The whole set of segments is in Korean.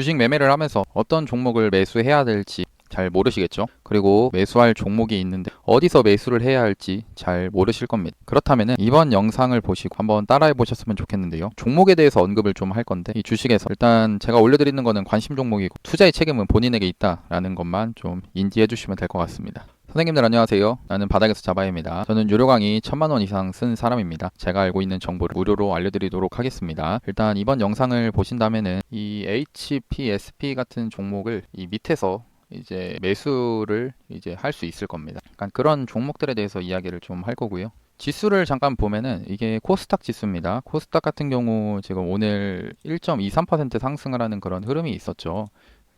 주식 매매를 하면서 어떤 종목을 매수해야 될지 잘 모르시겠죠? 그리고 매수할 종목이 있는데 어디서 매수를 해야 할지 잘 모르실 겁니다. 그렇다면 이번 영상을 보시고 한번 따라해 보셨으면 좋겠는데요. 종목에 대해서 언급을 좀 할 건데 이 주식에서 일단 제가 올려드리는 거는 관심 종목이고 투자의 책임은 본인에게 있다라는 것만 좀 인지해 주시면 될 것 같습니다. 선생님들 안녕하세요. 나는 바닥에서 자바입니다. 저는 유료 강의 천만 원 이상 쓴 사람입니다. 제가 알고 있는 정보를 무료로 알려드리도록 하겠습니다. 일단 이번 영상을 보신다면은 이 HPSP 같은 종목을 이 밑에서 이제 매수를 이제 할 수 있을 겁니다. 약간 그런 종목들에 대해서 이야기를 좀 할 거고요. 지수를 잠깐 보면은 이게 코스닥 지수입니다. 코스닥 같은 경우 지금 오늘 1.23% 상승을 하는 그런 흐름이 있었죠.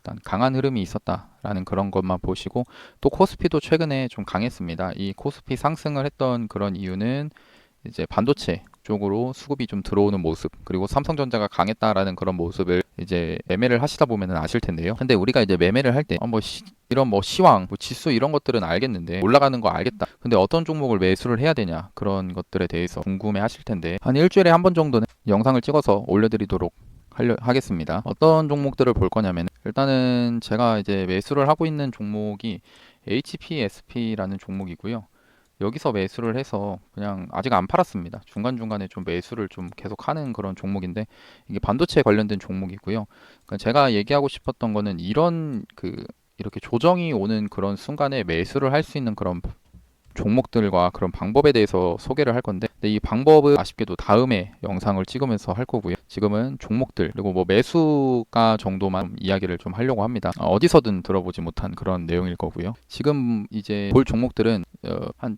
일단 강한 흐름이 있었다라는 그런 것만 보시고 또 코스피도 최근에 좀 강했습니다. 이 코스피 상승을 했던 그런 이유는 이제 반도체 쪽으로 수급이 좀 들어오는 모습 그리고 삼성전자가 강했다라는 그런 모습을 이제 매매를 하시다 보면은 아실 텐데요. 근데 우리가 이제 매매를 할때 어, 뭐 시, 이런 뭐 시황, 뭐 지수 이런 것들은 알겠는데 올라가는 거 알겠다. 근데 어떤 종목을 매수를 해야 되냐 그런 것들에 대해서 궁금해 하실 텐데 한 일주일에 한 번 정도는 영상을 찍어서 올려드리도록 하려, 하겠습니다. 어떤 종목들을 볼 거냐면 일단은 제가 이제 매수를 하고 있는 종목이 HPSP라는 종목이고요. 여기서 매수를 해서 그냥 아직 안 팔았습니다. 중간중간에 좀 매수를 좀 계속 하는 그런 종목인데 이게 반도체 관련된 종목이고요. 그러니까 제가 얘기하고 싶었던 거는 이런 그 이렇게 조정이 오는 그런 순간에 매수를 할 수 있는 그런 종목들과 그런 방법에 대해서 소개를 할 건데 이 방법은 아쉽게도 다음에 영상을 찍으면서 할 거고요. 지금은 종목들 그리고 뭐 매수가 정도만 이야기를 좀 하려고 합니다. 어디서든 들어보지 못한 그런 내용일 거고요. 지금 이제 볼 종목들은 어, 한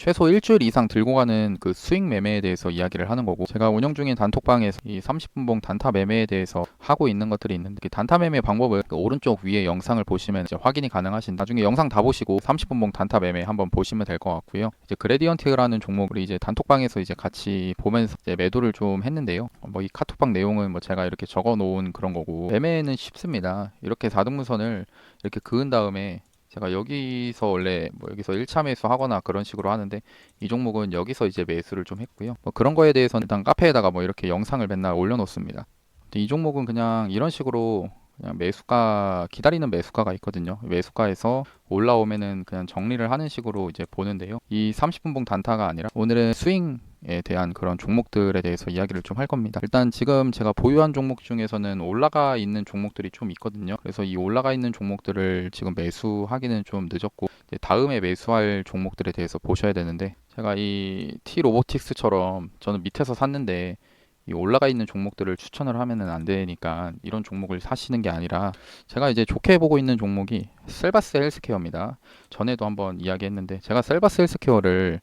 최소 일주일 이상 들고 가는 그 수익 매매에 대해서 이야기를 하는 거고 제가 운영 중인 단톡방에서 이 30분봉 단타 매매에 대해서 하고 있는 것들이 있는데 그 단타 매매 방법을 그 오른쪽 위에 영상을 보시면 이제 확인이 가능하신데 나중에 영상 다 보시고 30분봉 단타 매매 한번 보시면 될 것 같고요. 이제 그레디언트라는 종목을 이제 단톡방에서 이제 같이 보면서 이제 매도를 좀 했는데요. 뭐 이 카톡방 내용은 뭐 제가 이렇게 적어 놓은 그런 거고 매매는 쉽습니다. 이렇게 4등분선을 이렇게 그은 다음에 제가 여기서 원래 뭐 여기서 1차 매수 하거나 그런 식으로 하는데 이 종목은 여기서 이제 매수를 좀 했고요. 뭐 그런 거에 대해서는 일단 카페에다가 뭐 이렇게 영상을 맨날 올려놓습니다. 이 종목은 그냥 이런 식으로 그냥 매수가 기다리는 매수가가 있거든요. 매수가에서 올라오면은 그냥 정리를 하는 식으로 이제 보는데요. 이 30분봉 단타가 아니라 오늘은 스윙 에 대한 그런 종목들에 대해서 이야기를 좀 할 겁니다. 일단 지금 제가 보유한 종목 중에서는 올라가 있는 종목들이 좀 있거든요. 그래서 이 올라가 있는 종목들을 지금 매수하기는 좀 늦었고 다음에 매수할 종목들에 대해서 보셔야 되는데 제가 이 T 로보틱스처럼 저는 밑에서 샀는데 이 올라가 있는 종목들을 추천을 하면은 안 되니까 이런 종목을 사시는 게 아니라 제가 이제 좋게 보고 있는 종목이 셀바스 헬스케어입니다. 전에도 한번 이야기했는데 제가 셀바스 헬스케어를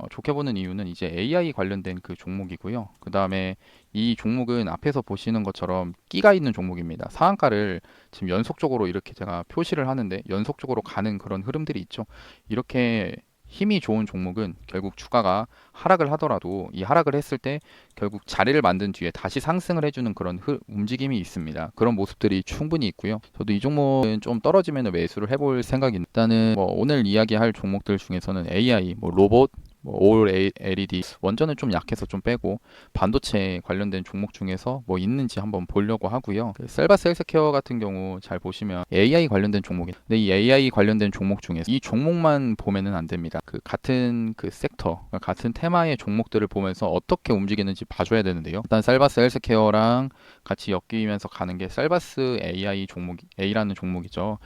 어, 좋게 보는 이유는 이제 AI 관련된 그 종목이고요. 그 다음에 이 종목은 앞에서 보시는 것처럼 끼가 있는 종목입니다. 상한가를 지금 연속적으로 이렇게 제가 표시를 하는데 연속적으로 가는 그런 흐름들이 있죠. 이렇게 힘이 좋은 종목은 결국 주가가 하락을 하더라도 이 하락을 했을 때 결국 자리를 만든 뒤에 다시 상승을 해주는 그런 흐, 움직임이 있습니다. 그런 모습들이 충분히 있고요. 저도 이 종목은 좀 떨어지면 매수를 해볼 생각입니다. 일단은 뭐 오늘 이야기할 종목들 중에서는 AI, 뭐 로봇, 뭐올 LED 원전은 좀 약해서 좀 빼고 반도체 관련된 종목 중에서 뭐 있는지 한번 보려고 하고요. 그 셀바스 헬스케어 같은 경우 잘 보시면 AI 관련된 종목이 근데 이 AI 관련된 종목 중에서 이 종목만 보면은 안 됩니다. 그 같은 그 섹터 같은 테마의 종목들을 보면서 어떻게 움직이는지 봐줘야 되는데요. 일단 셀바스 헬스케어랑 같이 엮이면서 가는 게 셀바스 AI 종목 A라는 종목이죠.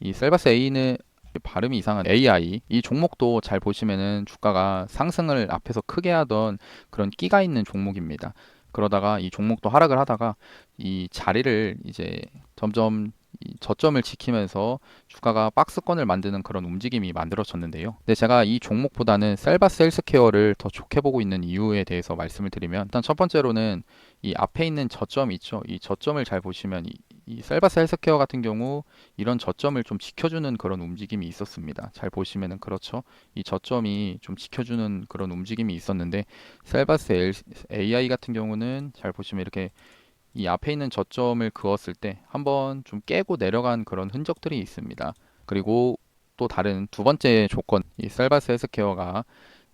이 셀바스 A는 발음이 이상한 AI 이 종목도 잘 보시면은 주가가 상승을 앞에서 크게 하던 그런 끼가 있는 종목입니다. 그러다가 이 종목도 하락을 하다가 이 자리를 이제 점점 저점을 지키면서 주가가 박스권을 만드는 그런 움직임이 만들어졌는데요. 근데 제가 이 종목보다는 셀바스 헬스케어를 더 좋게 보고 있는 이유에 대해서 말씀을 드리면 일단 첫 번째로는 이 앞에 있는 저점 있죠. 이 저점을 잘 보시면 이, 이 셀바스 헬스케어 같은 경우 이런 저점을 좀 지켜주는 그런 움직임이 있었습니다. 잘 보시면은 그렇죠. 이 저점이 좀 지켜주는 그런 움직임이 있었는데 셀바스 AI 같은 경우는 잘 보시면 이렇게 이 앞에 있는 저점을 그었을 때 한번 좀 깨고 내려간 그런 흔적들이 있습니다. 그리고 또 다른 두 번째 조건, 이 셀바스 헬스케어가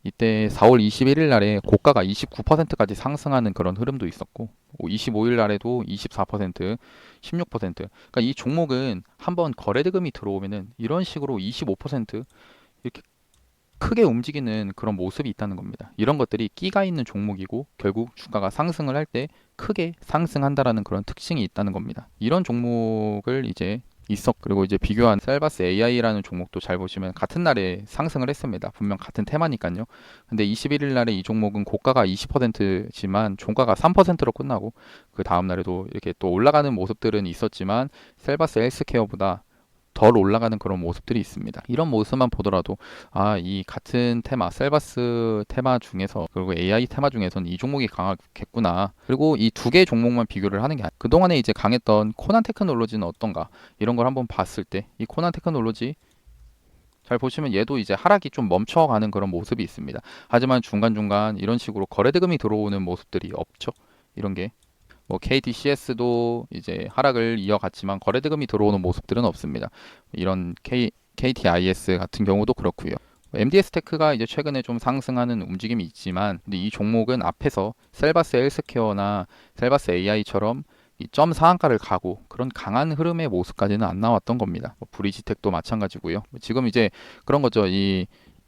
이때 4월 21일 날에 고가가 29%까지 상승하는 그런 흐름도 있었고 25일 날에도 24%, 16%. 그러니까 이 종목은 한번 거래 대금이 들어오면은 이런 식으로 25% 이렇게 크게 움직이는 그런 모습이 있다는 겁니다. 이런 것들이 끼가 있는 종목이고 결국 주가가 상승을 할 때 크게 상승한다라는 그런 특징이 있다는 겁니다. 이런 종목을 이제 있었 그리고 이제 비교한 셀바스 AI라는 종목도 잘 보시면 같은 날에 상승을 했습니다. 분명 같은 테마니까요. 근데 21일 날에 이 종목은 고가가 20%지만 종가가 3%로 끝나고 그 다음 날에도 이렇게 또 올라가는 모습들은 있었지만 셀바스 헬스케어보다 덜 올라가는 그런 모습들이 있습니다. 이런 모습만 보더라도 아 이 같은 테마 셀바스 테마 중에서 그리고 AI 테마 중에서는 이 종목이 강하겠구나. 그리고 이 두개 종목만 비교를 하는 게 아니라 그동안에 이제 강했던 코난 테크놀로지는 어떤가 이런 걸 한번 봤을 때 이 코난 테크놀로지 잘 보시면 얘도 이제 하락이 좀 멈춰가는 그런 모습이 있습니다. 하지만 중간중간 이런 식으로 거래 대금이 들어오는 모습들이 없죠. 이런 게 뭐 KDCS도 이제 하락을 이어갔지만 거래 대금이 들어오는 모습들은 없습니다. 이런 K, KTIS 같은 경우도 그렇고요. MDS 테크가 이제 최근에 좀 상승하는 움직임이 있지만 이 종목은 앞에서 셀바스 헬스케어나 셀바스 AI처럼 이점 상한가를 가고 그런 강한 흐름의 모습까지는 안 나왔던 겁니다. 뭐 브리지텍도 마찬가지고요. 지금 이제 그런 거죠. 이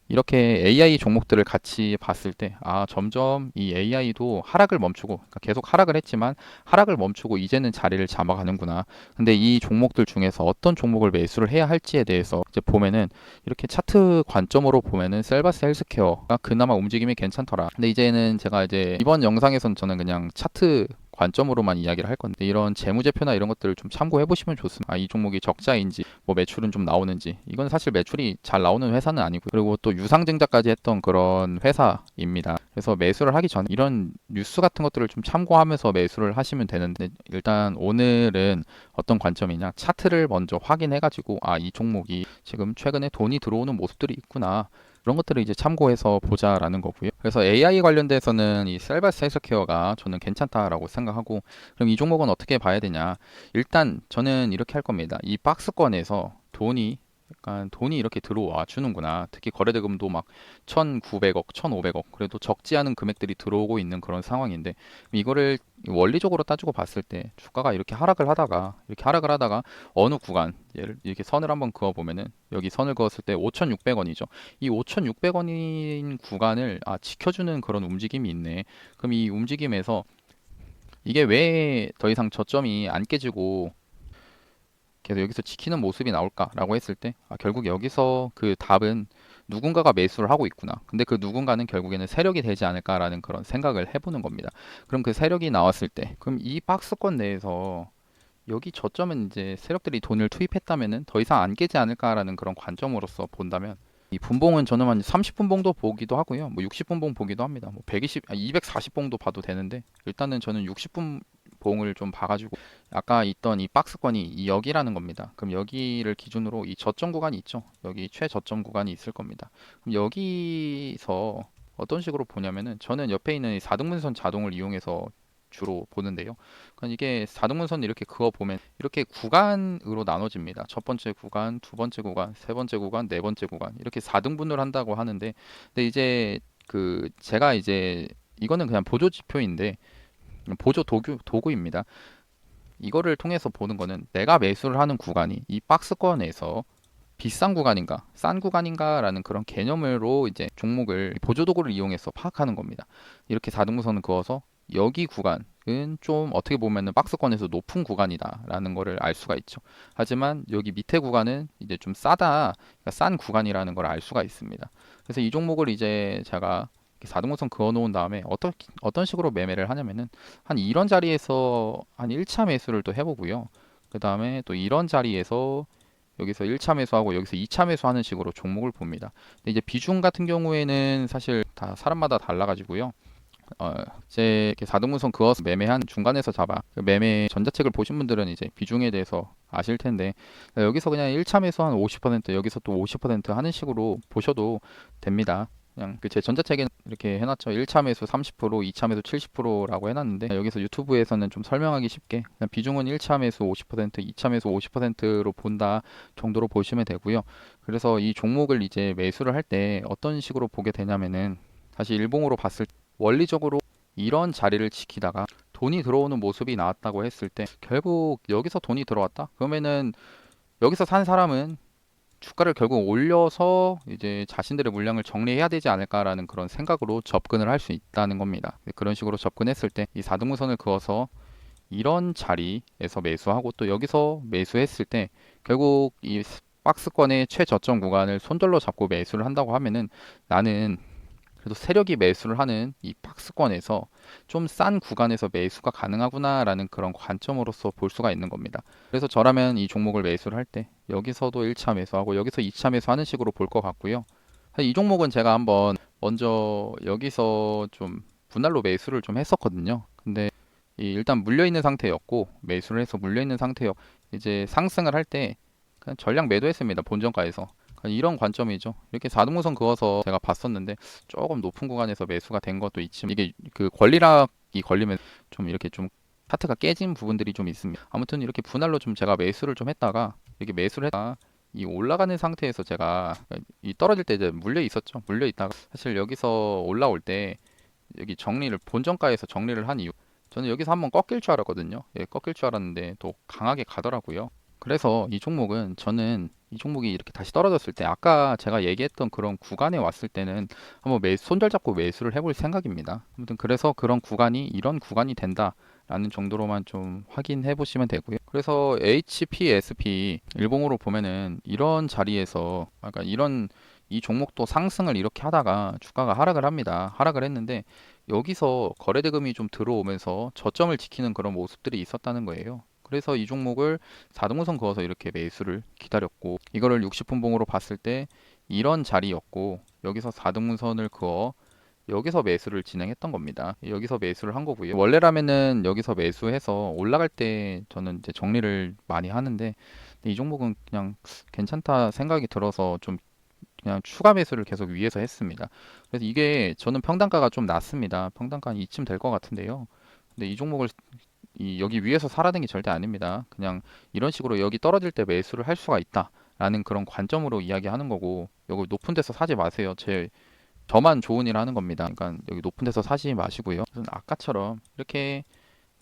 이렇게 AI 종목들을 같이 봤을 때, 아, 점점 이 AI도 하락을 멈추고, 그러니까 계속 하락을 했지만, 하락을 멈추고 이제는 자리를 잡아가는구나. 근데 이 종목들 중에서 어떤 종목을 매수를 해야 할지에 대해서 이제 보면은, 이렇게 차트 관점으로 보면은 셀바스 헬스케어가 그나마 움직임이 괜찮더라. 근데 이제는 제가 이제 이번 영상에서는 저는 그냥 차트 관점으로만 이야기를 할 건데 이런 재무제표나 이런 것들을 좀 참고해 보시면 좋습니다. 아, 이 종목이 적자인지 뭐 매출은 좀 나오는지 이건 사실 매출이 잘 나오는 회사는 아니고 그리고 또 유상증자까지 했던 그런 회사입니다. 그래서 매수를 하기 전에 이런 뉴스 같은 것들을 좀 참고하면서 매수를 하시면 되는데 일단 오늘은 어떤 관점이냐 차트를 먼저 확인해 가지고 아 이 종목이 지금 최근에 돈이 들어오는 모습들이 있구나 그런 것들을 이제 참고해서 보자라는 거고요. 그래서 AI 관련돼서는 이 셀바스 헬스케어가 저는 괜찮다라고 생각하고 그럼 이 종목은 어떻게 봐야 되냐? 일단 저는 이렇게 할 겁니다. 이 박스권에서 돈이 약간 돈이 이렇게 들어와 주는구나. 특히 거래대금도 막 1,900억, 1,500억. 그래도 적지 않은 금액들이 들어오고 있는 그런 상황인데 이거를 원리적으로 따지고 봤을 때 주가가 이렇게 하락을 하다가 이렇게 하락을 하다가 어느 구간 얘를 이렇게 선을 한번 그어 보면은 여기 선을 그었을 때 5,600원이죠. 이 5,600원인 구간을 아 지켜주는 그런 움직임이 있네. 그럼 이 움직임에서 이게 왜 더 이상 저점이 안 깨지고 계속 여기서 지키는 모습이 나올까라고 했을 때 아, 결국 여기서 그 답은 누군가가 매수를 하고 있구나. 근데 그 누군가는 결국에는 세력이 되지 않을까라는 그런 생각을 해보는 겁니다. 그럼 그 세력이 나왔을 때 그럼 이 박스권 내에서 여기 저점은 이제 세력들이 돈을 투입했다면은 더 이상 안 깨지 않을까라는 그런 관점으로서 본다면 이 분봉은 저는 한 30분봉도 보기도 하고요. 뭐 60분봉 보기도 합니다. 뭐 120, 아, 240봉도 봐도 되는데 일단은 저는 60분 봉을 좀 봐가지고 아까 있던 이 박스권이 여기라는 겁니다. 그럼 여기를 기준으로 이 저점 구간이 있죠. 여기 최저점 구간이 있을 겁니다. 그럼 여기서 어떤 식으로 보냐면은 저는 옆에 있는 이 4등분선 자동을 이용해서 주로 보는데요. 그러니까 이게 4등분선 이렇게 그어 보면 이렇게 구간으로 나눠집니다. 첫 번째 구간, 두 번째 구간, 세 번째 구간, 네 번째 구간 이렇게 4등분을 한다고 하는데 근데 이제 그 제가 이제 이거는 그냥 보조 지표인데 보조 도구, 도구입니다. 이거를 통해서 보는 거는 내가 매수를 하는 구간이 이 박스권에서 비싼 구간인가, 싼 구간인가라는 그런 개념으로 이제 종목을 보조 도구를 이용해서 파악하는 겁니다. 이렇게 4등분선을 그어서 여기 구간은 좀 어떻게 보면은 박스권에서 높은 구간이다라는 거를 알 수가 있죠. 하지만 여기 밑에 구간은 이제 좀 싸다, 그러니까 싼 구간이라는 걸 알 수가 있습니다. 그래서 이 종목을 이제 제가 4등분선 그어 놓은 다음에 어떤 어떤 식으로 매매를 하냐면은 한 이런 자리에서 한 1차 매수를 또 해보고요. 그 다음에 또 이런 자리에서 여기서 1차 매수하고 여기서 2차 매수하는 식으로 종목을 봅니다. 근데 이제 비중 같은 경우에는 사실 다 사람마다 달라가지고요. 어, 이제 이렇게 4등분선 그어서 매매한 중간에서 잡아 그 매매 전자책을 보신 분들은 이제 비중에 대해서 아실 텐데 여기서 그냥 1차 매수 한 50% 여기서 또 50% 하는 식으로 보셔도 됩니다. 그냥 그 제 전자책에 이렇게 해놨죠. 1차 매수 30%, 2차 매수 70%라고 해놨는데 여기서 유튜브에서는 좀 설명하기 쉽게 비중은 1차 매수 50%, 2차 매수 50%로 본다 정도로 보시면 되고요. 그래서 이 종목을 이제 매수를 할 때 어떤 식으로 보게 되냐면은 다시 일봉으로 봤을 때 원리적으로 이런 자리를 지키다가 돈이 들어오는 모습이 나왔다고 했을 때 결국 여기서 돈이 들어왔다? 그러면은 여기서 산 사람은 주가를 결국 올려서 이제 자신들의 물량을 정리해야 되지 않을까라는 그런 생각으로 접근을 할 수 있다는 겁니다. 그런 식으로 접근했을 때 이 4등분선을 그어서 이런 자리에서 매수하고 또 여기서 매수했을 때 결국 이 박스권의 최저점 구간을 손절로 잡고 매수를 한다고 하면은 나는 그래도 세력이 매수를 하는 이 박스권에서 좀 싼 구간에서 매수가 가능하구나라는 그런 관점으로서 볼 수가 있는 겁니다. 그래서 저라면 이 종목을 매수를 할 때 여기서도 1차 매수하고 여기서 2차 매수하는 식으로 볼 것 같고요. 이 종목은 제가 한번 먼저 여기서 좀 분할로 매수를 좀 했었거든요. 근데 이 일단 물려 있는 상태였고 매수를 해서 물려 있는 상태였 이제 상승을 할 때 그냥 전량 매도했습니다. 본전가에서. 이런 관점이죠. 이렇게 4등분선 그어서 제가 봤었는데 조금 높은 구간에서 매수가 된 것도 있지만 이게 그 권리락이 걸리면 좀 이렇게 좀 차트가 깨진 부분들이 좀 있습니다. 아무튼 이렇게 분할로 좀 제가 매수를 좀 했다가 이렇게 매수를 했다가 이 올라가는 상태에서 제가 이 떨어질 때 이제 물려 있었죠. 물려 있다가 사실 여기서 올라올 때 여기 정리를 본전가에서 정리를 한 이유 저는 여기서 한번 꺾일 줄 알았거든요. 예, 꺾일 줄 알았는데 또 강하게 가더라고요. 그래서 이 종목은 저는 이 종목이 이렇게 다시 떨어졌을 때 아까 제가 얘기했던 그런 구간에 왔을 때는 한번 매 손절 잡고 매수를 해볼 생각입니다. 아무튼 그래서 그런 구간이 이런 구간이 된다 라는 정도로만 좀 확인해 보시면 되고요. 그래서 HPSP 일봉으로 보면은 이런 자리에서 아까 이런 이 종목도 상승을 이렇게 하다가 주가가 하락을 합니다. 하락을 했는데 여기서 거래대금이 좀 들어오면서 저점을 지키는 그런 모습들이 있었다는 거예요. 그래서 이 종목을 4등분선 그어서 이렇게 매수를 기다렸고 이거를 60분봉으로 봤을 때 이런 자리였고 여기서 4등분선을 그어 여기서 매수를 진행했던 겁니다. 여기서 매수를 한 거고요. 원래라면은 여기서 매수해서 올라갈 때 저는 이제 정리를 많이 하는데 이 종목은 그냥 괜찮다 생각이 들어서 좀 그냥 추가 매수를 계속 위에서 했습니다. 그래서 이게 저는 평단가가 좀 낮습니다. 평단가 한 이쯤 될 것 같은데요. 근데 이 종목을 이 여기 위에서 사라는 게 절대 아닙니다. 그냥 이런 식으로 여기 떨어질 때 매수를 할 수가 있다라는 그런 관점으로 이야기하는 거고 여기 높은 데서 사지 마세요. 제 저만 좋은 일 하는 겁니다. 그러니까 여기 높은 데서 사지 마시고요. 아까처럼 이렇게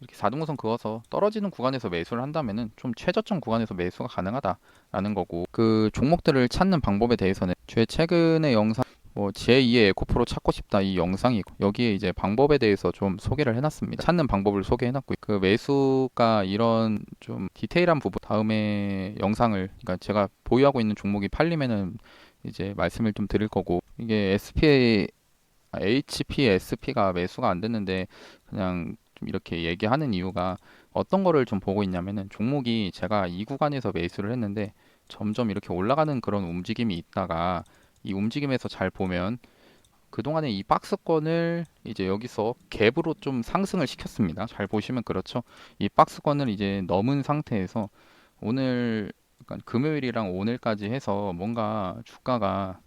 이렇게 4등분선 그어서 떨어지는 구간에서 매수를 한다면은 좀 최저점 구간에서 매수가 가능하다라는 거고 그 종목들을 찾는 방법에 대해서는 제 최근의 영상 뭐 제2의 에코프로 찾고 싶다 이 영상이 여기에 이제 방법에 대해서 좀 소개를 해놨습니다. 찾는 방법을 소개해놨고 그 매수가 이런 좀 디테일한 부분 다음에 영상을 그러니까 제가 보유하고 있는 종목이 팔리면은 이제 말씀을 좀 드릴 거고 이게 SPA HPSP가 매수가 안 됐는데 그냥 좀 이렇게 얘기하는 이유가 어떤 거를 좀 보고 있냐면은 종목이 제가 이 구간에서 매수를 했는데 점점 이렇게 올라가는 그런 움직임이 있다가 이 움직임에서 잘 보면 그동안에 이 박스권을 이제 여기서 갭으로 좀 상승을 시켰습니다. 잘 보시면 그렇죠. 이 박스권을 이제 넘은 상태에서 오늘 그러니까 금요일이랑 오늘까지 해서 뭔가 주가가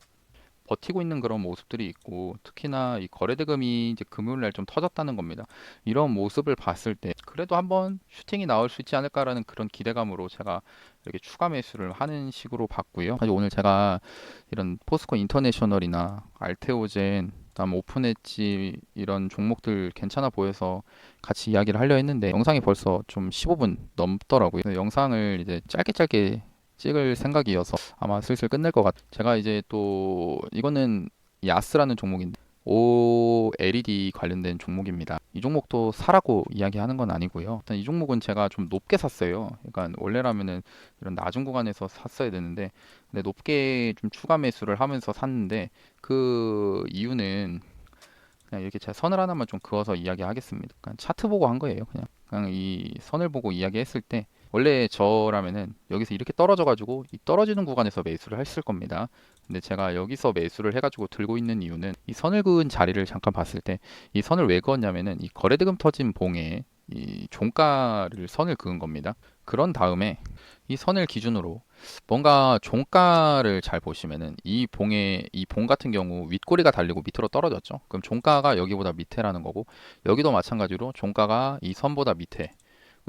버티고 있는 그런 모습들이 있고 특히나 이 거래대금이 이제 금요일 날 좀 터졌다는 겁니다. 이런 모습을 봤을 때 그래도 한번 슈팅이 나올 수 있지 않을까라는 그런 기대감으로 제가 이렇게 추가 매수를 하는 식으로 봤고요. 사실 오늘 제가 이런 포스코 인터내셔널이나 알테오젠 다음 오픈엣지 이런 종목들 괜찮아 보여서 같이 이야기를 하려 했는데 영상이 벌써 좀 15분 넘더라고요. 영상을 이제 짧게 짧게 찍을 생각이어서 아마 슬슬 끝낼 것 같아요. 제가 이제 또 이거는 야스라는 종목인데 OLED 관련된 종목입니다. 이 종목도 사라고 이야기하는 건 아니고요. 일단 이 종목은 제가 좀 높게 샀어요. 그러니까 원래라면은 이런 낮은 구간에서 샀어야 되는데 근데 높게 좀 추가 매수를 하면서 샀는데 그 이유는 그냥 이렇게 제가 선을 하나만 좀 그어서 이야기하겠습니다. 그냥 차트 보고 한 거예요. 그냥 그냥 이 선을 보고 이야기했을 때 원래 저라면은 여기서 이렇게 떨어져 가지고 이 떨어지는 구간에서 매수를 했을 겁니다. 근데 제가 여기서 매수를 해가지고 들고 있는 이유는 이 선을 그은 자리를 잠깐 봤을 때 이 선을 왜 그었냐면은 이 거래대금 터진 봉에 이 종가를 선을 그은 겁니다. 그런 다음에 이 선을 기준으로 뭔가 종가를 잘 보시면은 이 봉에 이 봉 같은 경우 윗꼬리가 달리고 밑으로 떨어졌죠. 그럼 종가가 여기보다 밑에라는 거고 여기도 마찬가지로 종가가 이 선보다 밑에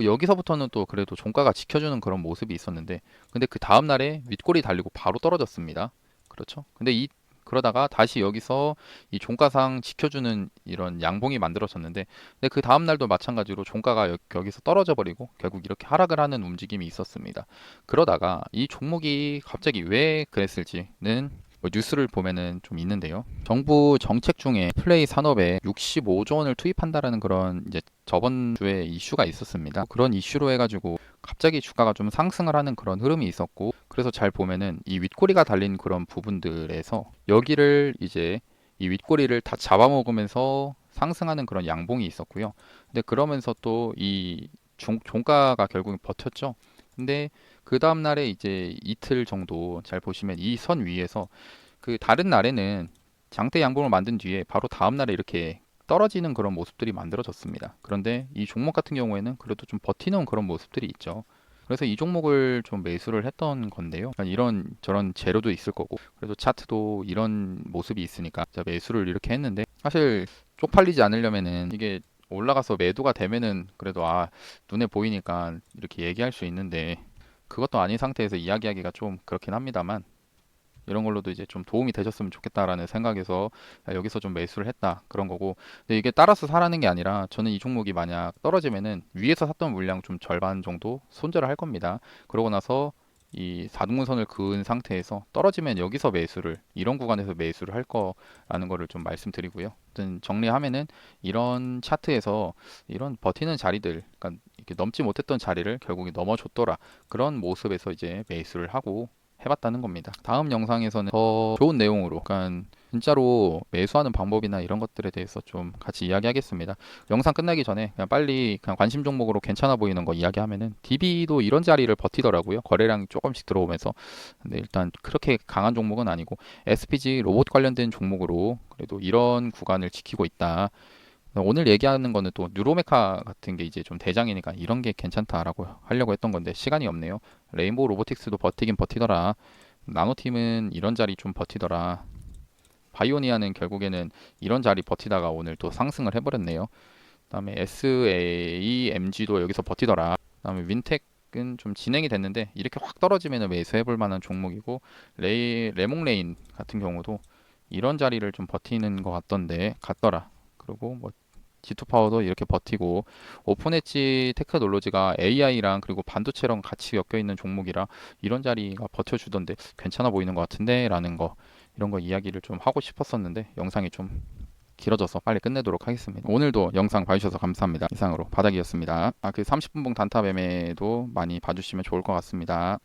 여기서부터는 또 그래도 종가가 지켜주는 그런 모습이 있었는데 근데 그 다음 날에 윗골이 달리고 바로 떨어졌습니다. 그렇죠? 근데 이 그러다가 다시 여기서 이 종가상 지켜주는 이런 양봉이 만들어졌는데 근데 그 다음 날도 마찬가지로 종가가 여, 여기서 떨어져 버리고 결국 이렇게 하락을 하는 움직임이 있었습니다. 그러다가 이 종목이 갑자기 왜 그랬을지는 뭐 뉴스를 보면은 좀 있는데요. 정부 정책 중에 플레이 산업에 65조 원을 투입한다라는 그런 이제 저번 주에 이슈가 있었습니다. 그런 이슈로 해가지고 갑자기 주가가 좀 상승을 하는 그런 흐름이 있었고 그래서 잘 보면은 이 윗꼬리가 달린 그런 부분들에서 여기를 이제 이 윗꼬리를 다 잡아먹으면서 상승하는 그런 양봉이 있었고요. 근데 그러면서 또 이 종가가 결국 버텼죠. 근데 그 다음 날에 이제 이틀 정도 잘 보시면 이 선 위에서 그 다른 날에는 장대 양봉을 만든 뒤에 바로 다음 날에 이렇게 떨어지는 그런 모습들이 만들어졌습니다. 그런데 이 종목 같은 경우에는 그래도 좀 버티는 그런 모습들이 있죠. 그래서 이 종목을 좀 매수를 했던 건데요. 이런 저런 재료도 있을 거고 그래도 차트도 이런 모습이 있으니까 매수를 이렇게 했는데 사실 쪽팔리지 않으려면은 이게 올라가서 매도가 되면은 그래도 아 눈에 보이니까 이렇게 얘기할 수 있는데 그것도 아닌 상태에서 이야기하기가 좀 그렇긴 합니다만 이런 걸로도 이제 좀 도움이 되셨으면 좋겠다라는 생각에서 여기서 좀 매수를 했다 그런 거고. 근데 이게 따라서 사라는 게 아니라 저는 이 종목이 만약 떨어지면은 위에서 샀던 물량 좀 절반 정도 손절을 할 겁니다. 그러고 나서 이 4등분선을 그은 상태에서 떨어지면 여기서 매수를 이런 구간에서 매수를 할 거라는 거를 좀 말씀드리고요. 어떤 정리하면은 이런 차트에서 이런 버티는 자리들, 그러니까 이렇게 넘지 못했던 자리를 결국에 넘어줬더라 그런 모습에서 이제 매수를 하고 해봤다는 겁니다. 다음 영상에서는 더 좋은 내용으로, 그러니까 진짜로 매수하는 방법이나 이런 것들에 대해서 좀 같이 이야기하겠습니다. 영상 끝나기 전에 그냥 빨리 그냥 관심 종목으로 괜찮아 보이는 거 이야기하면은 DB도 이런 자리를 버티더라고요. 거래량이 조금씩 들어오면서. 근데 일단 그렇게 강한 종목은 아니고 SPG 로봇 관련된 종목으로 그래도 이런 구간을 지키고 있다. 오늘 얘기하는 거는 또 뉴로메카 같은 게 이제 좀 대장이니까 이런 게 괜찮다라고 하려고 했던 건데 시간이 없네요. 레인보우 로보틱스도 버티긴 버티더라. 나노팀은 이런 자리 좀 버티더라. 바이오니아는 결국에는 이런 자리 버티다가 오늘 또 상승을 해버렸네요. 그다음에 SAMG도 여기서 버티더라. 그다음에 윈텍은 좀 진행이 됐는데 이렇게 확 떨어지면 매수해볼 만한 종목이고 레이, 레몽레인 같은 경우도 이런 자리를 좀 버티는 것 같던데 같더라. 그리고 뭐 G2 파워도 이렇게 버티고 오픈 엣지 테크놀로지가 AI랑 그리고 반도체랑 같이 엮여 있는 종목이라 이런 자리가 버텨주던데 괜찮아 보이는 것 같은데 라는 거 이런 거 이야기를 좀 하고 싶었었는데 영상이 좀 길어져서 빨리 끝내도록 하겠습니다. 오늘도 영상 봐주셔서 감사합니다. 이상으로 바닥이었습니다. 아, 그 30분봉 단타 매매도 많이 봐주시면 좋을 것 같습니다.